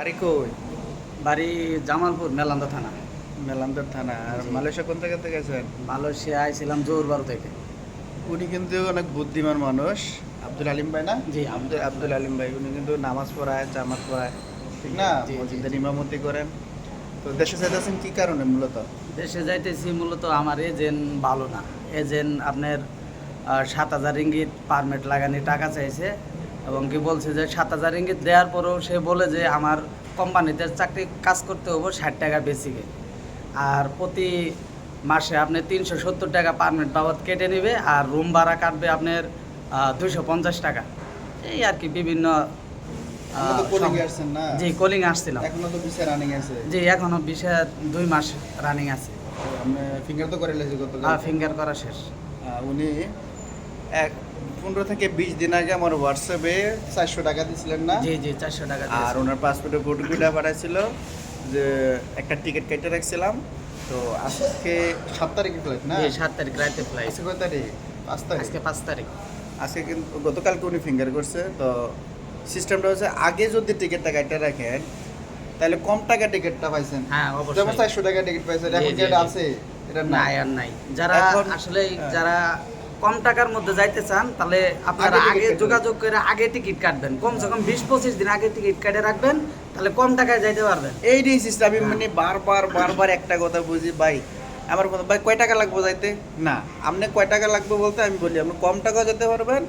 বাড়ি কই? বাড়ি জামালপুর মেলান্দা থানা। মেলান্দর থানা আর। মালয়েশিয়া কোন থেকে গেছেন মালয়েশিয়া আইছিলাম জোরবারু থেকে। উনি কিন্তু অনেক বুদ্ধিমান মানুষ। আব্দুল আলিম ভাই না? জি, আব্দুল আব্দুল আলিম ভাই উনি কিন্তু নামাজ পড়ায় জামাত পড়ায় ঠিক না? মসজিদের ইমামতি করেন। তো দেশে চাইতেছেন কি কারণে মূলত? দেশে যাইতেছি মূলত আমার এজেন্ট ভালো না। এজেন্ট আপনার সাত হাজার ইঙ্গিত পারমিট লাগানি টাকা চাইছে। এবং কি বলছে যে সাত হাজার ইঙ্গিত দেওয়ার পরেও সে বলে যে আমার কোম্পানিতে চাকরি কাজ করতে হব ষাট টাকা বেসিকে আর প্রতি মাসে আপনি তিনশো সত্তর টাকা পারমিট বাবদ কেটে নেবে আর রুম ভাড়া কাটবে আপনার দুইশো পঞ্চাশ টাকা। এই আর কি বিভিন্ন জি কলিং আসছিলাম। এখনও তো বিচার রানিং আছে। জি এখনও বিশে দুই মাস রানিং আছে। ফিঙ্গার তো করে লেছি গত ফিঙ্গার করা শেষ। উনি এক পনেরো থেকে বিশ দিন আগে আমার হোয়াটসঅ্যাপে চারশো টাকা দিয়েছিলেন না? জি জি চারশো টাকা আর। ওনার পাসপোর্টে ফটোগুলো পাঠাইছিল যে একটা টিকিট কেটে রাখছিলাম। তো আজকে সাত তারিখে ফ্লাইট না? সাত তারিখ রাতে ফ্লাইট আজকে কয় তারিখ? পাঁচ তারিখ। আজকে পাঁচ তারিখ। আজকে কিন্তু গতকালকে উনি ফিঙ্গার করছে তো সিস্টেমটা হচ্ছে আগে যদি টিকিটটা কেটে রাখেন তাহলে কম টাকা টিকিটটা পাইছেন। হ্যাঁ যেমন অবশ্যই। চারশো টাকা টিকিট পাইছেন এখন যেটা আছে এটা নাই। আর নাই। যারা আসলে হ্যাঁ। যারা কম টাকার মধ্যে যাইতে চান তাহলে আপনারা আগে যোগাযোগ করে আগে টিকিট কাটবেন। কমসে কম বিশ পঁচিশ দিন আগে টিকিট কেটে রাখবেন তাহলে কম টাকায় যাইতে পারবেন। এই সিস্টেম আমি হ্যাঁ। মানে বারবার বারবার একটা কথা বুঝি ভাই আমার কথা ভাই কয় টাকা লাগবে যাইতে? না। আপনি কয় টাকা লাগবে বলতে আমি বলি আপনি কম টাকা যেতে পারবেন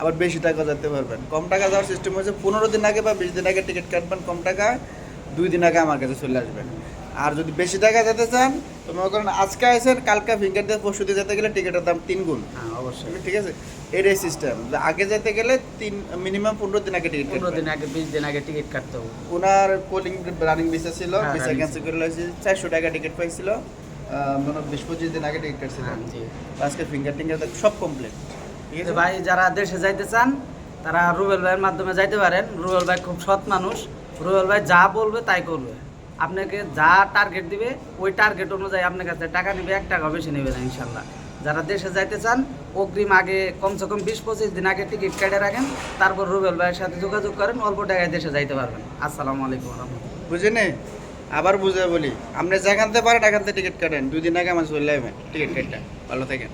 আবার বেশি টাকা যেতে পারবেন। কম টাকা যাওয়ার সিস্টেম হচ্ছে পনেরো দিন আগে বা বিশ দিন আগে টিকিট কাটবেন কম টাকা দুই দিন আগে আমার কাছে চলে আসবেন। আর যদি বেশি টাকা যেতে চান তো মনে করেন আজকে আসেন কালকে ফিঙ্গার দিয়ে পরশু দিয়ে যেতে গেলে টিকিটের দাম তিন গুণ। হ্যাঁ অবশ্যই। ঠিক আছে? এটাই সিস্টেম আগে যেতে গেলে তিন মিনিমাম পনেরো দিন আগে টিকিট পনেরো দিন আগে বিশ দিন আগে টিকিট কাটতে হবে। ওনার কোলিং রানিং ভিসা ছিল ভিসা ক্যান্সেল করে লাগছে চারশো টাকা টিকিট পাইছিল। মনে বিশ পঁচিশ দিন আগে টিকিট কাটছিল। হ্যাঁ, আজকে ফিঙ্গার টিঙ্গার সব কমপ্লিট ঠিক আছে? ভাই যারা দেশে যাইতে চান তারা রুবেল ভাইয়ের মাধ্যমে যাইতে পারেন। রুবেল ভাই খুব সৎ মানুষ। রুবেল ভাই যা বলবে তাই করবে। আপনাকে যা টার্গেট দিবে, ওই টার্গেট অনুযায়ী আপনার কাছে টাকা নেবে, এক টাকা বেশি নেবে না, ইনশাল্লাহ। যারা দেশে যাইতে চান, অগ্রিম আগে কমসে কম বিশ পঁচিশ দিন আগে টিকিট কেটে রাখেন, তারপর রুবেল ভাইয়ের সাথে যোগাযোগ করেন, অল্প টাকায় দেশে যাইতে পারবেন। আসসালামু আলাইকুম রহমতুল্লাহ। বুঝেনি আবার বুঝে বলি, আপনি যেখান থেকে পারেন এখান থেকে টিকিট কাটেন। দুদিন আগে আমার চলে যাবেন টিকিট কাটটা ভালো থাকেন।